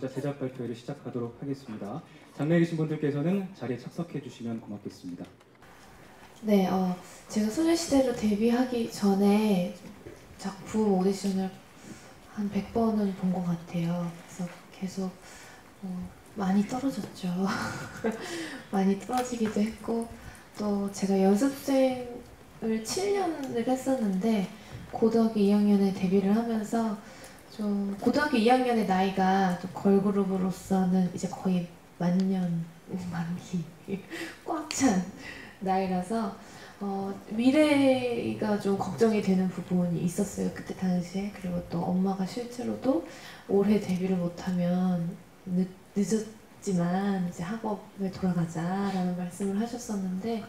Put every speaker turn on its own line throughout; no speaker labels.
먼저 제작 발표회를 시작하도록 하겠습니다. 장내에 계신 분들께서는 자리에 착석해 주시면 고맙겠습니다.
네, 어, 제가 소녀시대로 데뷔하기 전에 작품 오디션을 한 100번은 본 것 같아요. 그래서 계속 어, 많이 떨어졌죠. 많이 떨어지기도 했고 또 제가 연습생을 7년을 했었는데 고등학교 2학년에 데뷔를 하면서 좀 고등학교 2학년의 나이가 좀 걸그룹으로서는 이제 거의 만년 만기 꽉 찬 나이라서 어, 미래가 좀 걱정이 되는 부분이 있었어요 그때 당시에. 그리고 또 엄마가 실제로도 올해 데뷔를 못하면 늦, 늦었지만 이제 학업에 돌아가자라는 말씀을 하셨었는데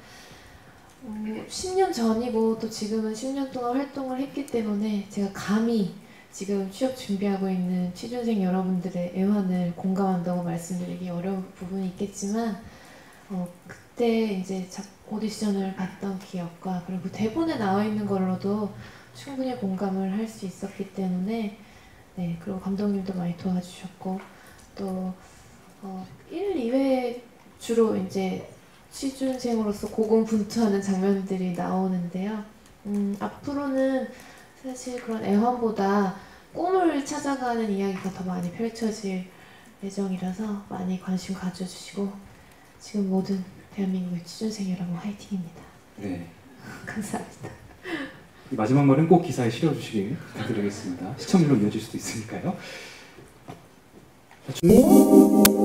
음, 10년 전이고 또 지금은 10년 동안 활동을 했기 때문에 제가 감히 지금 취업 준비하고 있는 취준생 여러분들의 애환을 공감한다고 말씀드리기 어려운 부분이 있겠지만 어, 그때 이제 작- 오디션을 봤던 기억과 그리고 대본에 나와 있는 걸로도 충분히 공감을 할 수 있었기 때문에 네 그리고 감독님도 많이 도와주셨고 또 어, 1, 2회 주로 이제 취준생으로서 고군분투하는 장면들이 나오는데요. 음, 앞으로는 사실 그런 애환보다 꿈을 찾아가는 이야기가 더 많이 펼쳐질 예정이라서 많이 관심 가져주시고 지금 모든 대한민국의 취준생 여러분 화이팅입니다.
네.
감사합니다.
이 마지막 말은 꼭 기사에 실어주시길 부탁드리겠습니다. 시청률로 이어질 수도 있으니까요. 자, 주-